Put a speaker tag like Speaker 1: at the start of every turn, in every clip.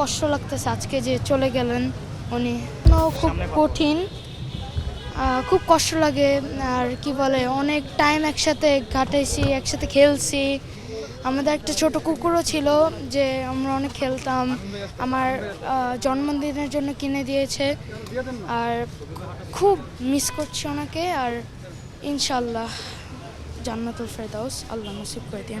Speaker 1: কষ্ট লাগতেছে আজকে যে চলে গেলেন উনি। খুব কঠিন খুব কষ্ট লাগে আর কি বলে অনেক টাইম একসাথে কাটাইছি একসাথে খেলছি। আমাদের একটা ছোট কুকুরও ছিল যে আমরা অনেক খেলতাম। আমার জন্মদিনের জন্য কিনে দিয়েছে। আর খুব মিস করছি ওনাকে আর ইনশাল্লাহ জান্নাতুল ফেরদাউস আল্লাহ নসিব করে দিন।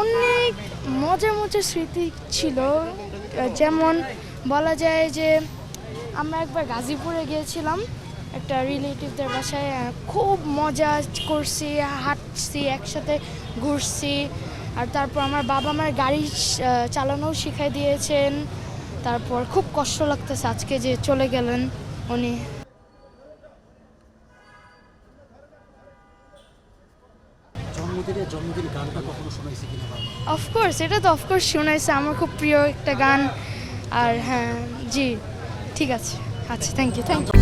Speaker 1: অনেক মজার মজার স্মৃতি ছিল। যেমন বলা যায় যে আমরা একবার গাজীপুরে গিয়েছিলাম, একটা রিলেটিভদের বাসায় খুব মজা করছি, হাঁটছি, একসাথে ঘুরছি। আর তারপর আমার বাবা আমার গাড়ি চালানোও শিখাই দিয়েছেন। তারপর খুব কষ্ট লাগতেছে আজকে যে চলে গেলেন উনি।
Speaker 2: জন্মদিনে, জন্মদিন গানটা কখনো শোনাইছে কিনা
Speaker 1: অফকোর্স এটা তো অফকোর্স শোনাইছে। আমার খুব প্রিয় একটা গান। আর হ্যাঁ জি, ঠিক আছে। আচ্ছা থ্যাংক ইউ থ্যাংক ইউ